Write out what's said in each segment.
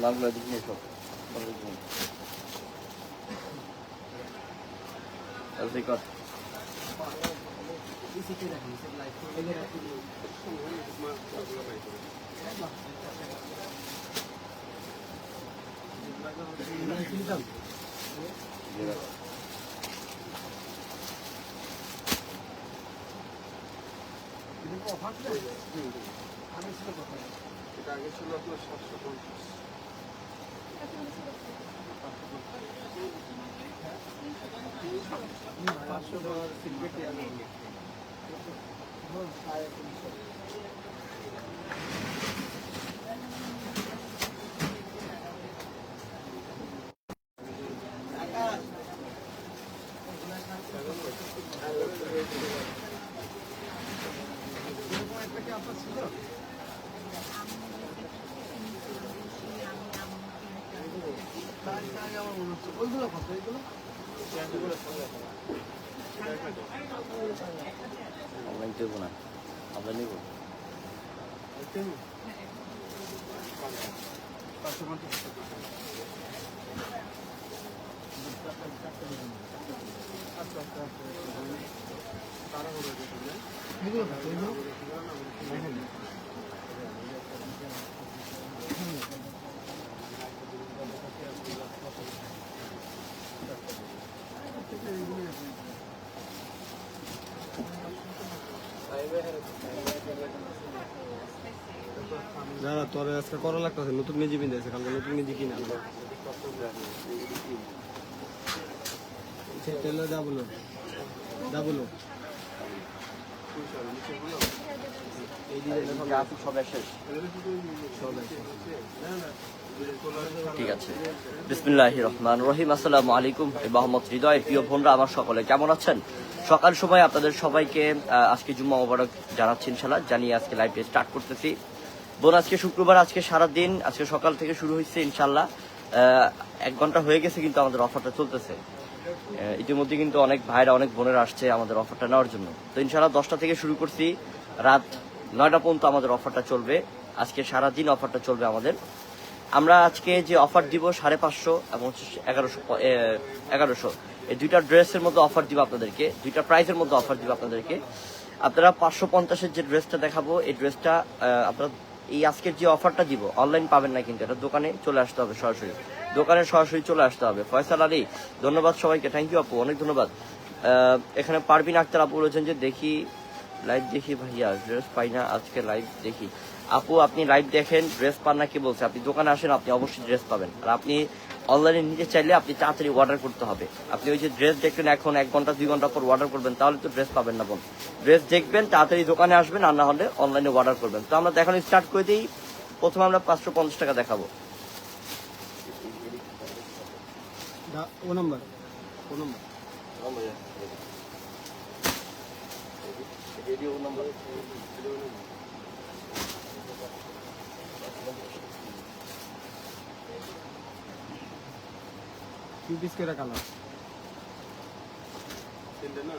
লালগুলো দিকে সব তাহলে কর এটা আগে ছিল আপনার সাতশো পঞ্চাশ পাঁচশো ডলার সিলভেটি আগে ওইগুলো কত অনলাইন দেবো না আমরা নেব পাঁচশো পঞ্চাশ টাকা আচ্ছা আচ্ছা আচ্ছা তাড়াহুড়ো দেখুন এগুলো কত এগুলো না না আজকে করা লাগতেছে নতুন মেজি কালকে নতুন মেজি কিনা ঠিক আছে। হৃদয়। প্রিয় আমার সকলে কেমন আছেন? সকাল সময় আপনাদের সবাইকে আজকে জুম্মা মোবারক জানাচ্ছি ইনশাল্লাহ জানিয়ে আজকে লাইভে স্টার্ট করতেছি। বোন, আজকে শুক্রবার, আজকে সারা দিন আজকে সকাল থেকে শুরু হয়েছে, ইনশাল্লাহ। এক ঘণ্টা হয়ে গেছে কিন্তু আমাদের অফারটা চলতেছে। ইতিমধ্যে কিন্তু অনেক ভাইরা, অনেক বোনের আসছে আমাদের অফারটা নেওয়ার জন্য। তো ইনশাল্লাহ দশটা থেকে শুরু করছি। রাত নয়টা পর্যন্ত আমাদের অফারটা চলবে। আজকে সারা দিন অফারটা চলবে আমাদের। আমরা আজকে যে অফার দিব সাড়ে পাঁচশো এবং এগারোশো এগারোশো। এই দুইটা ড্রেসের মধ্যে অফার দিব আপনাদেরকে। দুইটা প্রাইসের মধ্যে অফার দিব আপনাদেরকে। আপনারা পাঁচশো পঞ্চাশের যে ড্রেসটা দেখাবো, এই ড্রেসটা আপনারা এই আজকের যে অফারটা দিব অনলাইন পাবেন না কিন্তু, এটা দোকানে চলে আসতে হবে সরাসরি। দোকানে সরাসরি চলে আসতে হবে। ফয়সাল আলী, ধন্যবাদ সবাইকে থ্যাংক ইউ আপু, অনেক ধন্যবাদ। এখানে পারবিন আক্তার আপু বলেছেন যে দেখি লাইভ দেখি ভাইয়া ড্রেস পাই না, আজকে লাইভ দেখি। আপু আপনি লাইভ দেখেন ড্রেস পান না কি বলছে আপনি দোকানে আসেন আপনি অবশ্যই ড্রেস পাবেন আর আপনি অনলাইনে নিতে চাইলে আপনি তাড়াতাড়ি অর্ডার করতে হবে আপনি ওই যে ড্রেস দেখলেন এখন এক ঘণ্টা দুই ঘণ্টা পর অর্ডার করবেন তাহলে তো ড্রেস পাবেন না বোন ড্রেস দেখবেন তাড়াতাড়ি দোকানে আসবেন আর না হলে অনলাইনে অর্ডার করবেন তো আমরা দেখানো স্টার্ট করে দিই প্রথমে আমরা পাঁচশো পঞ্চাশ টাকা দেখাবো দা- ও নম্বর ও নম্বর কি পিস করে কালার তিনটে না?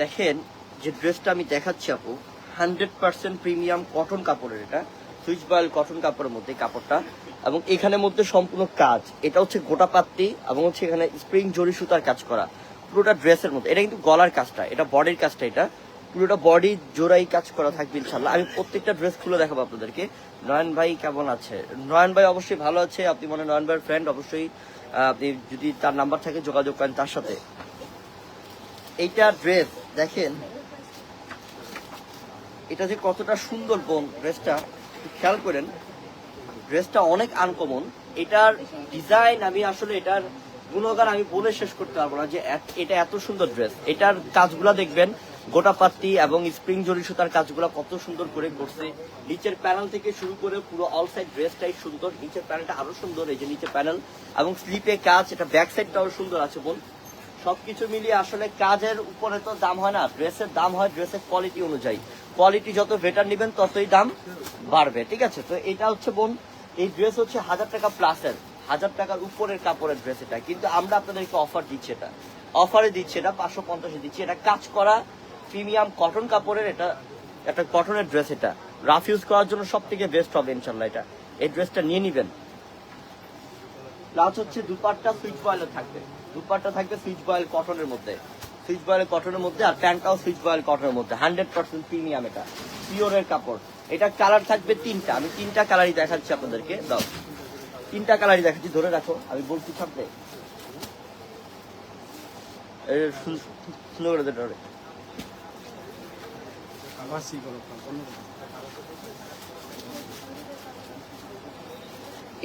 দেখেন যে ড্রেসটা আমি দেখাচ্ছি আপু হান্ড্রেড পার্সেন্ট প্রিমিয়াম কটন কাপড়ের এটা সুইচ বয়েল কটন কাপড়ের মধ্যে কাপড়টা। এবং এখানের মধ্যে সম্পূর্ণ কাজ। এটা হচ্ছে গোটা পাত্তি এবং হচ্ছে এখানে স্প্রিং জরি সুতার কাজ করা। পুরোটা ড্রেসের মধ্যে। এটা কিন্তু গলার কাজটা, এটা বডির কাজটা এটা। পুরোটা বডি জোড়াই কাজ করা থাকবে ইনশাল্লাহ আমি প্রত্যেকটা ড্রেস খুলে দেখাবো আপনাদেরকে। নয়ন ভাই কেমন আছে? নয়ন ভাই অবশ্যই ভালো আছে। আপনি মনে নয়ন ভাইয়ের ফ্রেন্ড অবশ্যই আপনি যদি তার নাম্বার থাকে যোগাযোগ করেন তার সাথে। এইটা ড্রেস, দেখেন। এটা যে কতটা সুন্দর বোন ড্রেসটা খেয়াল করেন। ড্রেসটা অনেক আনকমন এটার ডিজাইন আমি আসলে এটার গুণগান আমি বলে শেষ করতে পারব না যে এটা এত সুন্দর ড্রেস এটার কাজগুলা দেখবেন, গোটা পাত্তি এবং স্প্রিং জরি সুতার কাজগুলা কত সুন্দর করে করছে। নিচের প্যানেল থেকে শুরু করে পুরো অল সাইড ড্রেসটাই সুন্দর। নিচের প্যানেলটা আরও সুন্দর, এই যে নিচের প্যানেল এবং স্লিপে কাজ, এটা ব্যাক সাইডটাও সুন্দর আছে বোন। সবকিছু মিলিয়ে আসলে কাজের উপরে তো দাম হয় না ড্রেসের দাম হয় ড্রেসের কোয়ালিটি অনুযায়ী। কোয়ালিটি যত বেটার নেবেন, ততই দাম বাড়বে, ঠিক আছে? তো এটা হচ্ছে বোন এই ড্রেস হচ্ছে হাজার টাকা প্লাসের হাজার টাকার উপরের কাপড়ের ড্রেস এটা। কিন্তু আমরা আপনাদেরকে অফার দিচ্ছি এটা। অফারে দিচ্ছি এটা, পাঁচশো পঞ্চাশে দিচ্ছি। এটা কাজ করা প্রিমিয়াম কটন কাপড়ের এটা, একটা কটনের ড্রেস এটা। রাফ ইউজ করার জন্য সব থেকে বেস্ট হবে ইনশাল্লাহ এটা। এই ড্রেসটা নিয়ে নিবেন। প্লাস হচ্ছে দুপাট্টা সুইচ বয়েলের থাকবে। দুপাট্টা থাকবে সুইচ বয়েল কটনের মধ্যে। সুইচ বয়েল কটনের মধ্যে আর প্যান্টটাও সুইচ বয়েল কটনের মধ্যে। হান্ড্রেড পার্সেন্ট প্রিমিয়াম এটা। পিওরের কাপড়। এটা কালার থাকবে তিনটা। আমি তিনটা কালারই দেখাচ্ছি আপনাদেরকে। দাও। তিনটা কালারই দেখাচ্ছি, ধরে রাখো। আমি বলছি থাকবে।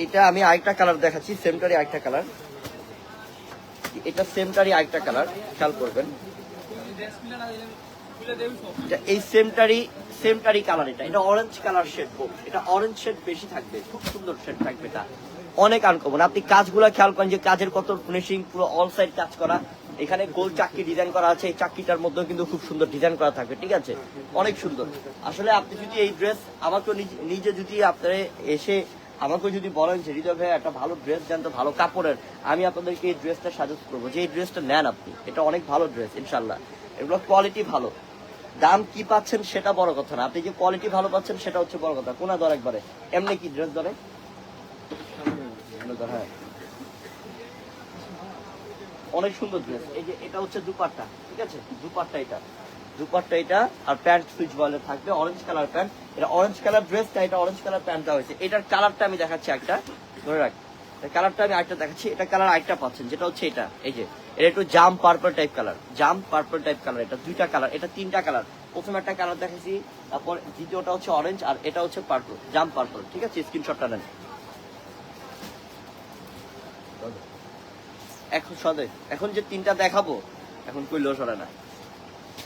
এটা আমি আরেকটা কালার দেখাচ্ছি সেমটারই আরেকটা কালার এটা সেমটারই আরেকটা কালার খেয়াল করবেন। এই সেমটারই সেমটারই কালার এটা। এটা অরেঞ্জ কালার শেড এটা অরেঞ্জ শেড বেশি থাকবে। খুব সুন্দর শেড থাকবে এটা। অনেক আনকমন আপনি কাজগুলো খেয়াল করেন যে কাজের কত ফিনিশিং পুরো অল সাইড কাজ করা। এখানে গোল চাকরি ডিজাইন করা আছে। এই চাকরিটার মধ্যেও কিন্তু খুব সুন্দর ডিজাইন করা থাকবে, ঠিক আছে? অনেক সুন্দর। আসলে আপনি যদি এই ড্রেস আমাকে নিজে- নিজে যদি আপনারা এসে আমাকে যদি বলেন যে, হৃদয় ভাই একটা ভালো ড্রেস দেন তো ভালো কাপড়ের। আমি আপনাদেরকে এই ড্রেসটা সাজেস্ট করব। যে এই ড্রেসটা নেন আপনি, এটা অনেক ভালো ড্রেস ইনশাল্লাহ এগুলো কোয়ালিটি ভালো। দাম কি পাচ্ছেন সেটা বড় কথা না। আপনি যে কোয়ালিটি ভালো পাচ্ছেন সেটা হচ্ছে বড় কথা। কোনা দর একবারে। এমনি কি ড্রেস ধরে? হ্যাঁ। অনেক সুন্দর ড্রেস এই যে এটা হচ্ছে দুপাট্টা, ঠিক আছে? দুপাট্টা এটা। দুপাট্টা এটা আর প্যান্ট সুইচ বলে থাকবে অরেঞ্জ কালার প্যান্ট এটা অরেঞ্জ কালার ড্রেসটা এটা অরেঞ্জ কালার প্যান্টটা হয়েছে। এটার কালারটা আমি দেখাচ্ছি একটা ধরে রাখ। কালারটা আমি আরেকটা দেখাচ্ছি, এটা কালার আরেকটা পাচ্ছেন, যেটা হচ্ছে এটা, এই যে। এটা একটু জাম পার্পল টাইপ কালার জাম পার্পল টাইপ কালার এটা দুইটা কালার এটা তিনটা কালার প্রথম একটা কালার দেখাচ্ছি, তারপর দ্বিতীয়টা হচ্ছে অরেঞ্জ আর এটা হচ্ছে পার্পল জাম পার্পল ঠিক আছে? স্ক্রিনশটটা নেন। এখন সদে, এখন যে তিনটা দেখাবো, এখন কইলেও সরে না।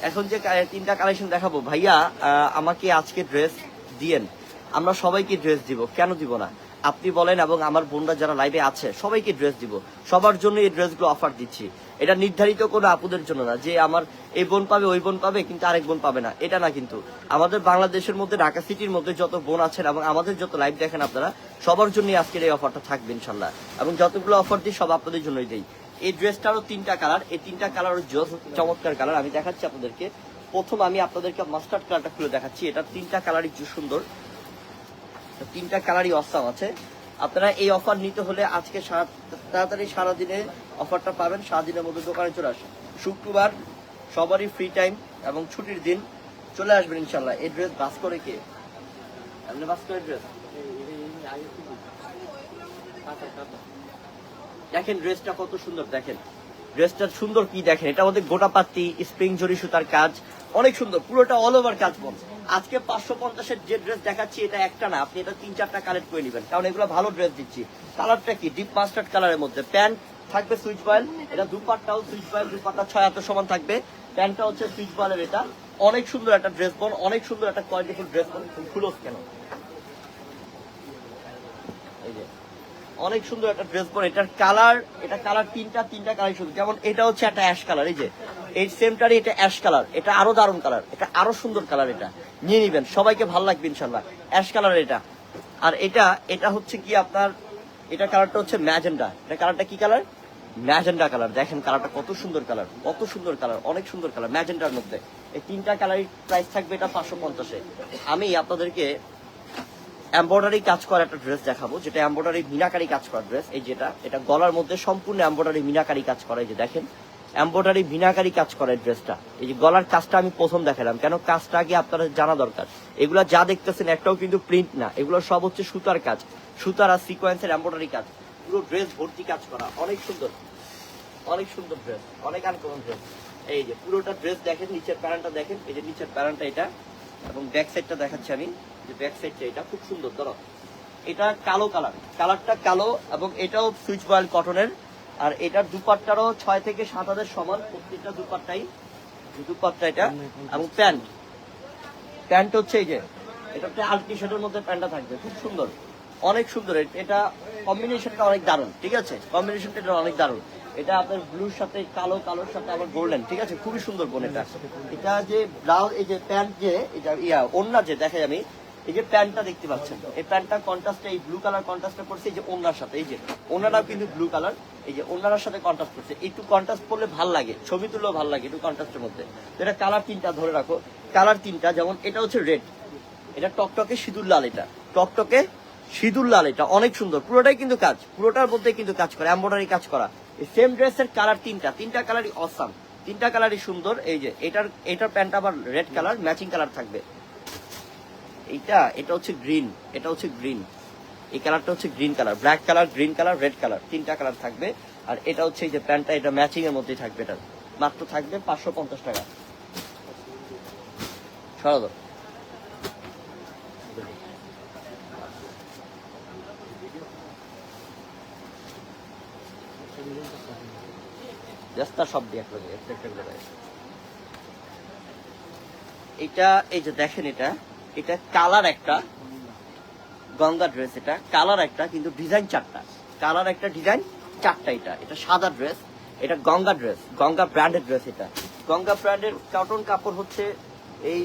এখন যে তিনটা কালেকশন দেখাবো। ভাইয়া আমাকে আজকে ড্রেস দিয়েন। আমরা সবাইকে ড্রেস দিব। কেন দিব না? আপনি বলেন এবং আমার বোনরা যারা লাইভে আছে, সবাইকে ড্রেস দিব। সবার জন্য এই ড্রেসগুলো অফার দিচ্ছি। এটা নির্ধারিত কোনো আপুদের জন্য না, যে আমার এই বোন পাবে, ওই বোন পাবে, কিন্তু আরেক বোন পাবে না। এটা না কিন্তু। আমাদের বাংলাদেশের মধ্যে, ঢাকা সিটির মধ্যে যত বোন আছেন এবং আমাদের যত লাইভ দেখেন আপনারা, সবার জন্যই আজকের এই অফারটা থাকবে ইনশাল্লাহ এবং যতগুলো অফার দিই, সব আপনাদের জন্যই দেই। এই ড্রেসটারও তিনটা কালার, এই তিনটা কালার চমৎকার কালার। আমি দেখাচ্ছি আপনাদেরকে। প্রথম আমি আপনাদেরকে মাস্টার্ড কালারটা খুলে দেখাচ্ছি। এটা তিনটা কালারই সুন্দর। তিনটা কালারই অসাম আছে। আপনারা এই অফার নিতে হলে আজকে তাড়াতাড়ি সারাদিনে অফারটা পাবেন। সারাদিনের মধ্যে দোকানে চলে আসেন। শুক্রবার সবারই ফ্রি টাইম এবং ছুটির দিন চলে আসবেন ইনশাল্লাহ এই ড্রেস বাস করে কে? আপনি বাস করে ড্রেস দেখেন ড্রেসটা কত সুন্দর, দেখেন। ড্রেসটা সুন্দর কি দেখেন? এটা আমাদের গোটা পাত্তি স্প্রিং জরি সুতার কাজ, অনেক সুন্দর, পুরোটা অল ওভার কাজ বল। আজকে পাঁচশো পঞ্চাশের যে ড্রেস দেখাচ্ছি, এটা একটা না, আপনি এটা তিন চারটা কালেক্ট করে নেবেন, কারণ এগুলো ভালো ড্রেস দিচ্ছি। কালারটা কি? ডিপ মাস্টার্ড কালারের মধ্যে। প্যান্ট থাকবে সুইচ বয়েল এটা দুপাটটাও সুইচ বয়েল দুপাটটা ছয় হাতের সমান থাকবে। প্যান্টটা হচ্ছে সুইচ বয়েলের এটা। অনেক সুন্দর একটা ড্রেস বন অনেক সুন্দর একটা কোয়ালিটিফুল ড্রেস বন খুলো কেন এই যে অনেক সুন্দর একটা ড্রেস পরে। এটার কালার এটা কালার তিনটা তিনটা কালার সুন্দর। যেমন এটা হচ্ছে একটা অ্যাশ কালার এই যে। এই সেমটারই এটা অ্যাশ কালার এটা আরও দারুণ কালার এটা আরও সুন্দর কালার এটা। নিয়ে নিবেন। সবাইকে ভালো লাগবে ইনশাল্লাহ অ্যাশ কালার এটা। আর এটা এটা হচ্ছে কি আপনার, এটা কালারটা হচ্ছে ম্যাজেন্ডা এটা কালারটা কি কালার ম্যাজেন্ডা কালার দেখেন কালারটা কত সুন্দর কালার কত সুন্দর কালার অনেক সুন্দর কালার ম্যাজেন্ডার মধ্যে। এই তিনটা কালারের প্রাইস থাকবে এটা পাঁচশো পঞ্চাশে। আমি আপনাদেরকে এমব্রয়ডারি কাজ করা একটা ড্রেস দেখাবো, যেটা এমব্রয়ডারি মিনাকারি কাজ করা ড্রেস এই যেটা, এটা গলার মধ্যে সম্পূর্ণ এমব্রয়ডারি মিনাকারি কাজ করা, এই যে দেখেন। এমব্রয়ডারি মিনাকারি কাজ করা ড্রেসটা এই যে গলার কাজটা আমি প্রথম দেখালাম, কেন কাজটা আগে আপনারা জানা দরকার। এগুলা যা দেখতেছেন একটাও কিন্তু প্রিন্ট না, এগুলো সব হচ্ছে সুতার কাজ, সুতার আর সিকোয়েন্সের এমব্রয়ডারি কাজ। পুরো ড্রেস ভর্তি কাজ করা, অনেক সুন্দর অনেক সুন্দর ড্রেস অনেক আনকমন ড্রেস এই যে পুরোটা ড্রেস দেখেন, নিচের প্যান্টটা দেখেন, এই যে নিচের প্যান্টটা এটা, এবং ব্যাক সাইডটা দেখাচ্ছি আমি। যে ব্যাক সাইডটা এটা খুব সুন্দর, ধরো। এটা কালো কালার কালারটা কালো এবং এটাও সুইচ বয়েল কটনের আর এটার দুপাট্টারও ছয় থেকে সাত হাজার সমান, প্রত্যেকটা দুপাট্টাই। দুপাট্টা এটা, এবং প্যান্ট। প্যান্ট হচ্ছে এই যে, এটা একটা আলটি শার্টের মধ্যে প্যান্টটা থাকবে, খুব সুন্দর। অনেক সুন্দর। এটা কম্বিনেশনটা অনেক দারুণ, ঠিক আছে? কম্বিনেশনটা এটা অনেক দারুণ। এটা আপনার ব্লুর সাথে, কালো কালোর সাথে আবার গোল্ডেন ঠিক আছে? খুবই সুন্দর বোন এটা। এটা যে ব্লাউজ এই যে প্যান্ট যে, এটা ইয়া ওন্না যে, দেখাই আমি এই যে প্যান্টটা দেখতে পাচ্ছেন, এই প্যান্টটা কন্ট্রাস্টে এই ব্লু কালার কন্ট্রাস্টে পড়ছে এই যে ওনার সাথে, এই যে, ওনারাও কিন্তু ব্লু কালার এই যে ওনার সাথে কন্ট্রাস্ট করছে। একটু কন্ট্রাস্ট করলে ভালো লাগে, ছবি তুললেও ভালো লাগে একটু কন্ট্রাস্টের মধ্যে। এটা কালার তিনটা ধরে রাখো কালার তিনটা, যেমন এটা হচ্ছে রেড এটা টকটকে সিঁদুর লাল এটা, টকটকে সিঁদুর লাল এটা, অনেক সুন্দর, পুরোটাই কিন্তু কাজ, পুরোটার মধ্যে কিন্তু কাজ করা এম্বয়ডারি কাজ করা। এই সেম ড্রেসের কালার তিনটা তিনটা কালারই অসাম তিনটা কালারই সুন্দর, এই যে, এটার এটার প্যান্ট আবার রেড কালার ম্যাচিং কালার থাকবে। এইটা, এটা হচ্ছে গ্রিন, এটা হচ্ছে গ্রিন। এই কালারটা হচ্ছে green colour, black colour, green colour, red colour, তিনটা কালার থাকবে। আর এটা হচ্ছে এই যে প্যান্টটা, এটা ম্যাচিং এর মধ্যেই থাকবে এটা। মাত্র থাকবে পাঁচশো পঞ্চাশ টাকা। সরা রাস্তা সব দিয়ে একটা এটা এই যে দেখেন এটা এটা কালার একটা গঙ্গা ড্রেস এটা। কালার একটা, কিন্তু ডিজাইন চারটা। কালার একটা ডিজাইন চারটা এটা। এটা সাদা ড্রেস এটা গঙ্গা ড্রেস গঙ্গা ব্র্যান্ডের ড্রেস এটা। গঙ্গা ব্র্যান্ডের কটন কাপড় হচ্ছে এই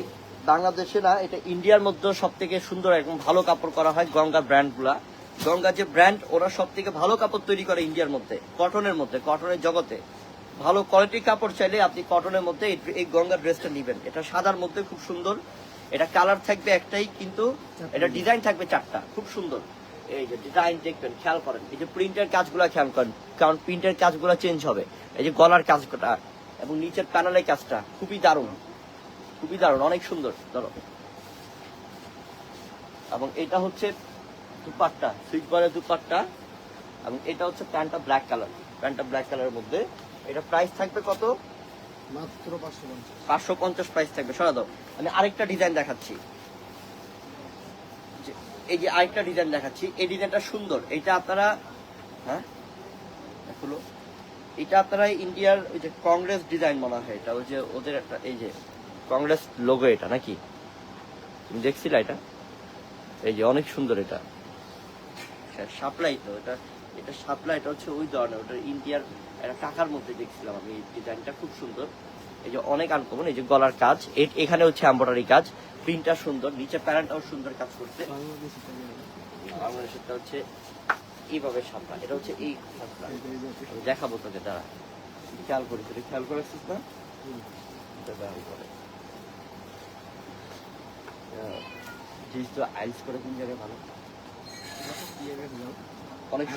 বাংলাদেশে না, এটা ইন্ডিয়ার মধ্যে সব থেকে সুন্দর এবং ভালো কাপড় করা হয় গঙ্গা ব্র্যান্ডগুলা গঙ্গা যে ব্র্যান্ড ওরা সব থেকে ভালো কাপড় তৈরি করে ইন্ডিয়ার মধ্যে কটনের মধ্যে কটনের জগতে। ভালো কোয়ালিটির কাপড় চাইলে আপনি কটনের মধ্যে এই গঙ্গা ড্রেসটা নিবেন। এটা সাদার মধ্যে খুব সুন্দর এটা কালার থাকবে একটাই কিন্তু এটা ডিজাইন থাকবে চারটা। খুব সুন্দর। এই যে ডিজাইন দেখবেন খেয়াল করেন। এই যে প্রিন্টের কাজগুলো খেয়াল করেন কারণ প্রিন্টের কাজগুলো চেঞ্জ হবে। এই যে গলার কাজটা এবং নিচের প্যানেলের কাজটা খুবই দারুণ। খুবই দারুণ অনেক সুন্দর। ধরো। এবং এটা হচ্ছে দুপাট্টা সুইচ বলের দুপাট্টা। এবং এটা হচ্ছে প্যান্টটা ব্ল্যাক কালার প্যান্টটা ব্ল্যাক কালারের মধ্যে। এটা প্রাইস থাকবে কত? মাত্র আরেকটা ডিজাইন দেখাচ্ছি। এই যে আরেকটা ডিজাইন দেখাচ্ছি হ্যাঁ? ইন্ডিয়ার ওই যে কংগ্রেস ডিজাইন মনে হয় এটা। ওই যে ওদের একটা, এই যে কংগ্রেস লোগো এটা নাকি? তুমি দেখছিলে এটা? এই যে অনেক সুন্দর এটা। সাপ্লাই তো, এটা এটা সাপ্লাই এটা হচ্ছে ওই ধরনের, ওটা ইন্ডিয়ার একটা টাকার মধ্যে দেখছিলাম আমি, এই ডিজাইনটা খুব সুন্দর। এই যে অনেক আনকমন এই যে গলার কাজ এখানে হচ্ছে এম্বয়ডারি কাজ প্রিন্টটা সুন্দর, নিচে প্যারেন্টটাও সুন্দর কাজ করছে। বাংলাদেশি বাংলাদেশেরটা হচ্ছে এইভাবে সাপলা, এটা হচ্ছে এই সাপলা। দেখাবো তোকে, দাঁড়া। খেয়াল করিস খেয়াল করেছিস না? জিনিস তো আইস করে কোন জায়গায় ভালো? অনেক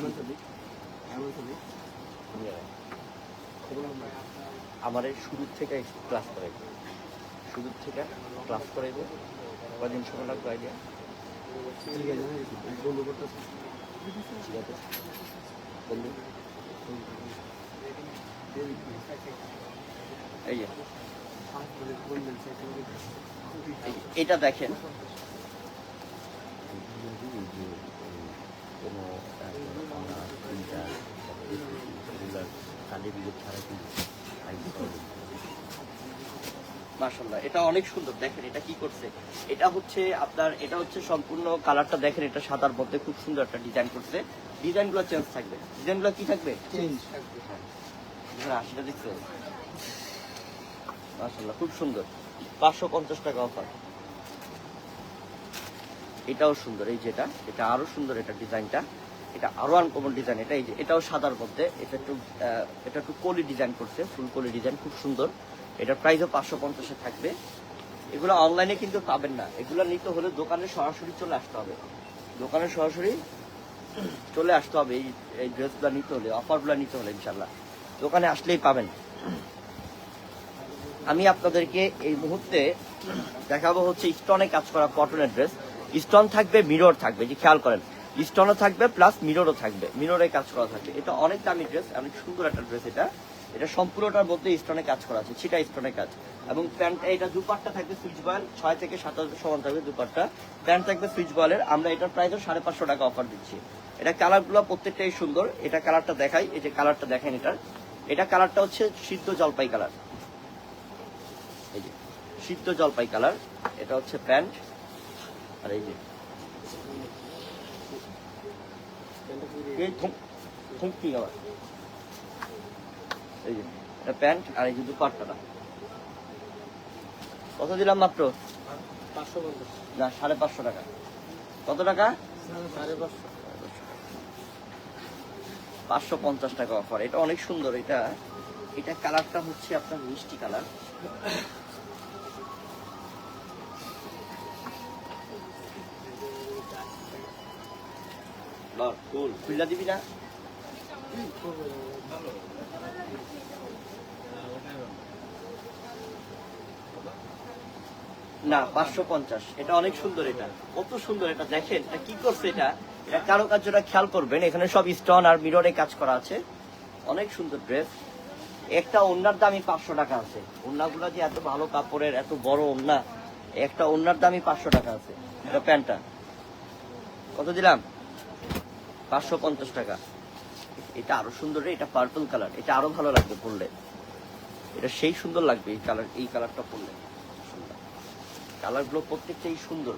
আমার শুরুর থেকে ক্লাস করাইবে। শুরুর থেকে ক্লাস করাইবে। কদিন সময় লাগবে আইডিয়া ঠিক আছে বন্ধু এই এটা দেখেন কোনো মাশাল্লাহ এটা অনেক সুন্দর। দেখেন এটা কি করছে? এটা হচ্ছে আপনার এটা হচ্ছে সম্পূর্ণ কালারটা দেখেন এটা সাদার মধ্যে খুব সুন্দর একটা ডিজাইন করছে। ডিজাইনগুলো চেঞ্জ থাকবে। ডিজাইনগুলো কি থাকবে? চেঞ্জ এখানে আশিটা দেখছ মাশাল্লাহ খুব সুন্দর। পাঁচশো পঞ্চাশ টাকা অফার এটাও সুন্দর এই যেটা এটা আরও সুন্দর এটা ডিজাইনটা। এটা আরও আনকমন ডিজাইন এটা এই যে, এটাও সাদার মধ্যে, এটা একটু এটা একটু কলি ডিজাইন করছে ফুল কলি ডিজাইন খুব সুন্দর। এটার প্রাইসও পাঁচশো পঞ্চাশে থাকবে। এগুলো অনলাইনে কিন্তু পাবেন না। এগুলো নিতে হলে দোকানে সরাসরি চলে আসতে হবে। দোকানে সরাসরি চলে আসতে হবে। এই এই ড্রেসগুলো নিতে হলে অফারগুলো নিতে হলে ইনশাল্লাহ দোকানে আসলেই পাবেন। আমি আপনাদেরকে এই মুহূর্তে দেখাবো হচ্ছে স্টোনে কাজ করা কটনের ড্রেস স্টোন থাকবে মিরর থাকবে যে খেয়াল করেন। স্টোনও থাকবে, প্লাস মিররও থাকবে। মিররে কাজ করা থাকবে। এটা অনেক দামি ড্রেস, অনেক সুন্দর একটা ড্রেস এটা। এটা সম্পূর্ণটার মধ্যে স্টোনে কাজ করা আছে, ছিটা স্টোনে কাজ। এবং প্যান্ট, এটা দুপাট্টা থাকবে সুইচ বয়েল ছয় থেকে সাত হাজার সমান থাকবে দুপাট্টা। প্যান্ট থাকবে সুইচ বয়েলের আমরা এটার প্রাইসও সাড়ে পাঁচশো টাকা অফার দিচ্ছি। এটা কালারগুলো প্রত্যেকটাই সুন্দর। এটা কালারটা দেখাই, এই যে কালারটা দেখেন এটার। এটা কালারটা হচ্ছে সিদ্ধ জলপাই কালার। এই যে, সিদ্ধ জলপাই কালার। এটা হচ্ছে প্যান্ট। আর এই যে এই থুম- থুমকি আবার এই যে এটা প্যান্ট আর এই যে দুপাট্টাটা। কত দিলাম মাত্র? না সাড়ে পাঁচশো টাকা। কত টাকা? পাঁচশো পঞ্চাশ টাকা অফার। এটা অনেক সুন্দর এটা এটা কালারটা হচ্ছে আপনার মিষ্টি কালার। ফুলটা দিবি না? না, পাঁচশো পঞ্চাশ। এটা অনেক সুন্দর এটা। কত সুন্দর এটা। দেখেন, এটা কি করছে এটা? এটা কারও কার্যটা খেয়াল করবেন, এখানে সব স্টোন আর মিররে কাজ করা আছে। অনেক সুন্দর ড্রেস একটা ওনার দামই পাঁচশো টাকা আছে। ওনাগুলো যে এত ভালো কাপড়ের, এত বড় ওন্না একটা ওনার দামই পাঁচশো টাকা আছে, এটা প্যান্টটা। কত দিলাম? পাঁচশো পঞ্চাশ টাকা। এটা আরও সুন্দর এটা পার্পল কালার এটা আরও ভালো লাগবে পরলে। এটা সেই সুন্দর লাগবে এই কালার এই কালারটা পরলে। কালারগুলো প্রত্যেকটাই সুন্দর।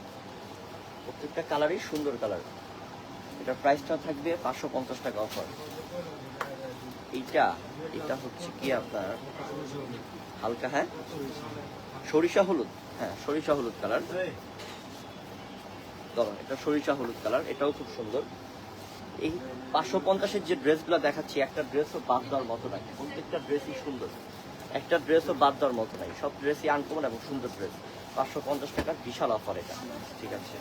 প্রত্যেকটা কালারই সুন্দর কালার এটা প্রাইসটা থাকবে পাঁচশো পঞ্চাশ টাকা অফার এইটা, এটা হচ্ছে কি আপনার? হালকা হ্যাঁ? সরিষা হলুদ। হ্যাঁ সরিষা হলুদ কালার এটা সরিষা হলুদ কালার এটাও খুব সুন্দর। এই পাঁচশো পঞ্চাশের যে ড্রেসগুলো দেখাচ্ছি, একটা ড্রেসও বাদ দেওয়ার মতো নাই। প্রত্যেকটা ড্রেসই সুন্দর। একটা ড্রেসও বাদ দেওয়ার মতো নাই। সব ড্রেসই আনকমন এবং সুন্দর ড্রেস। পাঁচশো পঞ্চাশ টাকার বিশাল অফার এটা। ঠিক আছে?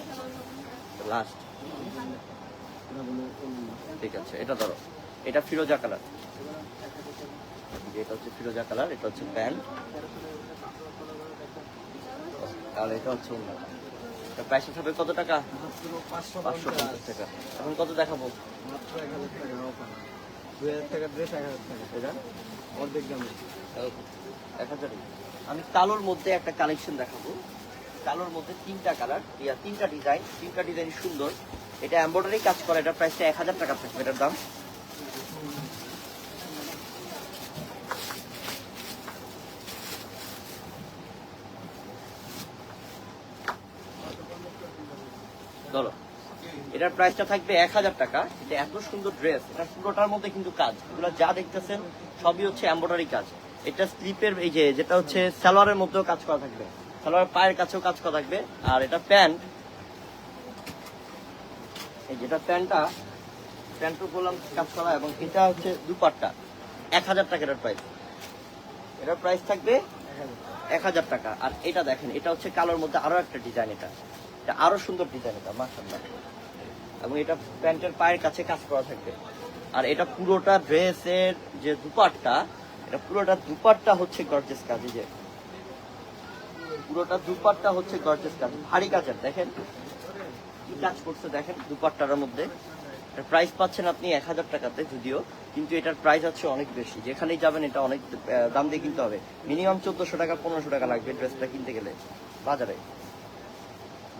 লাস্ট ঠিক আছে, এটা ধরো। এটা ফিরোজা কালার। এটা হচ্ছে ফিরোজা কালার, এটা হচ্ছে প্যান্ট। আর এটা হচ্ছে অন্য প্রাইস হবে কত টাকা? পাঁচশো পঞ্চাশ টাকা। এখন কত দেখাবো? মাত্র এক হাজার টাকা দুই হাজার টাকা ড্রেস এক হাজার টাকা এটা? অর্ধেক দামে এক হাজার। আমি কালোর মধ্যে একটা কালেকশন দেখাবো। কালোর মধ্যে তিনটা কালার ইয়া, তিনটা ডিজাইন তিনটা ডিজাইন সুন্দর। এটা এমব্রয়ডারি কাজ করা। এটা প্রাইসটা এক হাজার টাকা থাকবে এটার দাম ধরো এটার প্রাইসটা থাকবে এক হাজার টাকা। এটা এত সুন্দর ড্রেস এটা পুরোটার মধ্যে কিন্তু কাজ। এগুলো যা দেখতেছেন, সবই হচ্ছে এম্ব্রয়ডারি কাজ। এটা স্লিপের এই যে, যেটা হচ্ছে সালোয়ারের মধ্যেও কাজ করা থাকবে। সালোয়ার পায়ের কাছেও কাজ করা থাকবে। আর এটা প্যান্ট। এই যেটা প্যান্টটা প্যান্টও বললাম কাজ করা এবং এটা হচ্ছে দুপাট্টা। এক হাজার টাকা এটার প্রাইস এটার প্রাইস থাকবে এক হাজার টাকা। আর এটা দেখেন, এটা হচ্ছে কালোর মধ্যে আরও একটা ডিজাইন এটা। এটা আরও সুন্দর ডিজাইন এটা মাসাল্লাহ এবং এটা প্যান্টের পায়ের কাছে কাজ করা থাকবে। আর এটা পুরোটা ড্রেসের যে দুপাটটা, এটা পুরোটা দুপাটটা হচ্ছে গর্জেস কাজ যে। পুরোটা দুপাটটা হচ্ছে গর্জেস কাজ, ভারী কাজের দেখেন। কি কাজ করছে, দেখেন, দুপাট্টার মধ্যে। প্রাইস পাচ্ছেন আপনি এক হাজার টাকাতে যদিও, কিন্তু এটার প্রাইস আছে অনেক বেশি। যেখানেই যাবেন এটা অনেক দাম দিয়ে কিনতে হবে। মিনিমাম চোদ্দশো টাকা, পনেরোশো টাকা লাগবে ড্রেসটা কিনতে গেলে। বাজারে।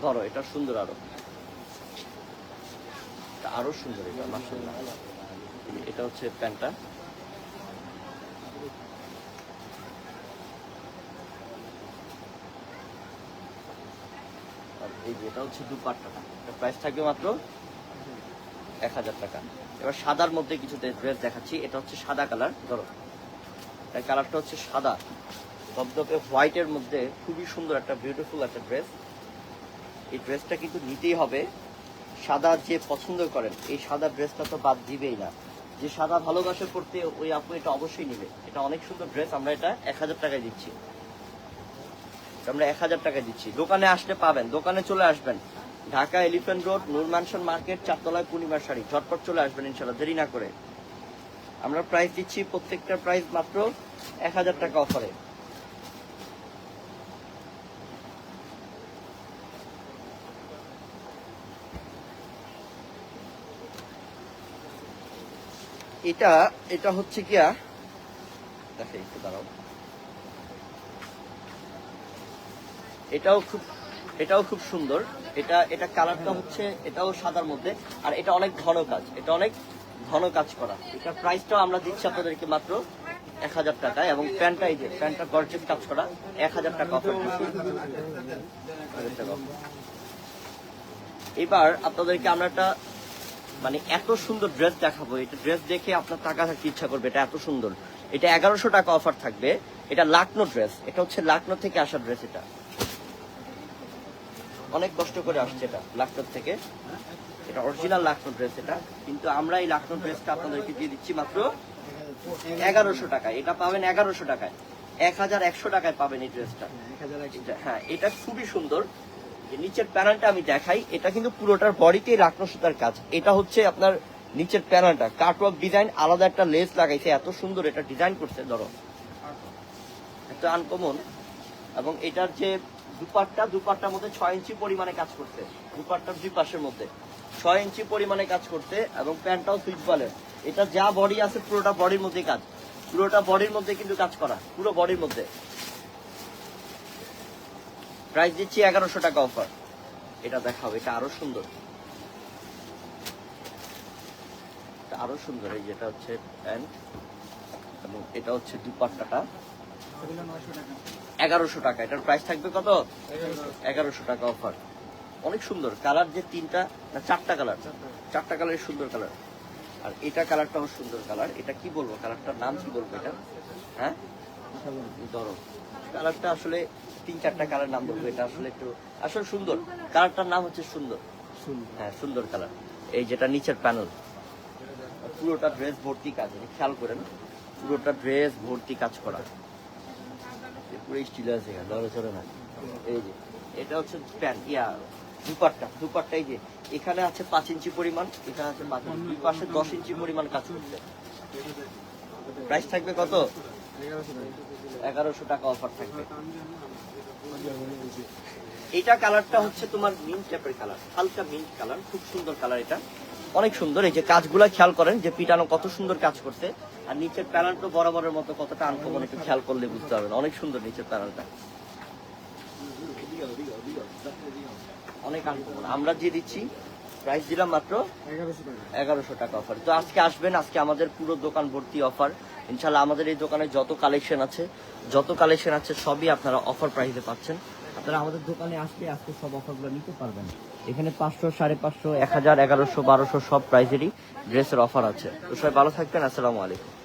ধরো, এটা সুন্দর আরও। এটা আরও সুন্দর এটা মাসাল্লাহ এটা হচ্ছে প্যান্টটা। এটা হচ্ছে দুপাট্টাটা প্রাইস থাকবে মাত্র এক হাজার টাকা। এবার সাদার মধ্যে কিছু ড্রেস দেখাচ্ছি। এটা হচ্ছে সাদা কালার কালারটা হচ্ছে সাদা। হোয়াইটের মধ্যে খুবই সুন্দর একটা বিউটিফুল একটা ড্রেস এই ড্রেসটা কিন্তু নিতেই হবে। সাদা যে পছন্দ করেন, এই সাদা ড্রেসটা তো বাদ দিবেই না। যে সাদা ভালোবাসে পড়তে ওই আপু এটা অবশ্যই নিবে। এটা অনেক সুন্দর ড্রেস, আমরা এটা এক হাজার টাকায় দিচ্ছি। আমরা এক হাজার টাকায় দিচ্ছি। দোকানে আসলে পাবেন, দোকানে চলে আসবেন। Dhaka elephant road Noor mansion market, চারতলায় পূর্ণিমার শাড়ি। ঝটপট চলে আসবেন ইনশাল্লাহ, দেরি না করে। আমরা প্রাইস দিচ্ছি প্রত্যেকটা প্রাইস মাত্র এক হাজার টাকা অফারে এটা এটা হচ্ছে গিয়া দেখে একটু দাঁড়াও। এটাও খুব এটাও খুব সুন্দর। এটা এটা কালারটা হচ্ছে, এটাও সাদার মধ্যে, আর এটা অনেক ঘন কাজ, এটা অনেক ঘন কাজ করা। এটা প্রাইসটাও আমরা দিচ্ছি আপনাদেরকে মাত্র এক হাজার টাকা এবং প্যান্টটা এই যে, প্যান্টটা গর্জেস কাজ করা, এক হাজার টাকা অফার। এবার আপনাদেরকে আমরা একটা মানে এত সুন্দর ড্রেস দেখাবো এটা ড্রেস দেখে আপনার টাকা থাকতে ইচ্ছা করবে এটা এত সুন্দর। এটা এগারোশো টাকা অফার থাকবে এটা লাকনো ড্রেস এটা হচ্ছে লাকনো থেকে আসা ড্রেস এটা। অনেক কষ্ট করে আসছে এটা লাকনোর থেকে। এটা অরিজিনাল লাকনো ড্রেস এটা কিন্তু আমরা এই লাকনো ড্রেসটা আপনাদেরকে দিয়ে দিচ্ছি মাত্র এগারোশো টাকায়। এটা পাবেন এগারোশো টাকায়। এক হাজার একশো টাকায় পাবেন এই ড্রেসটা এটা- হ্যাঁ এটা খুবই সুন্দর। নিচের প্যানেলটা আমি দেখাই, এটা কিন্তু পুরোটার বডিতেই লাকনো সুতার কাজ। এটা হচ্ছে আপনার নিচের প্যানেলটা। কাটওয়ার্ক ডিজাইন, আলাদা একটা লেস লাগাইছে, এত সুন্দর এটা ডিজাইন করছে, ধরো। একটা আনকমন এবং এটার যে দুপাট্টা, দুপাট্টার মধ্যে ছয় ইঞ্চি পরিমাণে কাজ করছে। দুপাট্টার দুই পাশের মধ্যে। ছয় ইঞ্চি পরিমাণে কাজ করতে এবং প্যান্টটাও সুইচ বলের এটা যা বডি আছে, পুরোটা বডির মধ্যে কাজ। পুরোটা বডির মধ্যে কিন্তু কাজ করা, পুরো বডির মধ্যে। প্রাইস দিচ্ছি এগারোশো টাকা অফার। এটা দেখাও, এটা আরও সুন্দর। আরও সুন্দর, এই যেটা হচ্ছে প্যান্ট, এবং এটা হচ্ছে দুপাট্টাটা। এগারোশো টাকা, এটার প্রাইস থাকবে কত? এগারোশো টাকা অফার। অনেক সুন্দর, কালার যে তিনটা, না চারটা কালার? চারটা কালারের সুন্দর কালার। আর এটা কালারটাও সুন্দর কালার। এটা কি বলব, কালারটার নাম কি বলব এটা? হ্যাঁ? ধরো। কালারটা আসলে তিন চারটা কালার নাম বলব এটা আসলে একটু আসলে সুন্দর। কালারটার নাম হচ্ছে সুন্দর। হ্যাঁ সুন্দর কালার। এই যেটা নিচের প্যানেল পুরোটা ড্রেস ভর্তি কাজ খেয়াল করেন পুরোটা ড্রেস ভর্তি কাজ করা। পুরো স্টিল আছে নড়াচড়া না। এই যে এটা হচ্ছে প্যান্ট ইয়া দুপাট্টা। দুপাট্টা এই যে এখানে আছে পাঁচ ইঞ্চি পরিমাণ এখানে আছে পাঁচ দুই পাশে দশ ইঞ্চি পরিমাণ কাজ করছে। প্রাইস থাকবে কত? এগারোশো টাকা অফার থাকবে। এটা কালারটা হচ্ছে তোমার মিন্ট টাইপের কালার হালকা মিন্ট কালার খুব সুন্দর কালার এটা। অনেক সুন্দর, এই যে কাজগুলা খেয়াল করেন যে পিটানো কত সুন্দর কাজ করছে, আর নিচের প্যানেলটা বরাবরের মতো কতটা আনকমন একটু খেয়াল করলে বুঝতে পারবেন। অনেক সুন্দর নিচের প্যানেলটা। অনেক আনকমন আমরা যে দিচ্ছি প্রাইস দিলাম মাত্র এগারোশো টাকা। অফার তো আজকে আসবেন আজকে আমাদের পুরো দোকান ভর্তি অফার ইনশাল্লাহ আমাদের এই দোকানে যত কালেকশন আছে যত কালেকশন আছে সবই আপনারা অফার প্রাইসে পাচ্ছেন। আপনারা আমাদের দোকানে আসলে আজকে সব অফারগুলো নিতে পারবেন। এখানে পাঁচশো সাড়ে পাঁচশো এক হাজার এগারোশো বারোশো সব প্রাইজেরই ড্রেসের অফার আছে। তো সবাই ভালো থাকবেন আসসালামু আলাইকুম।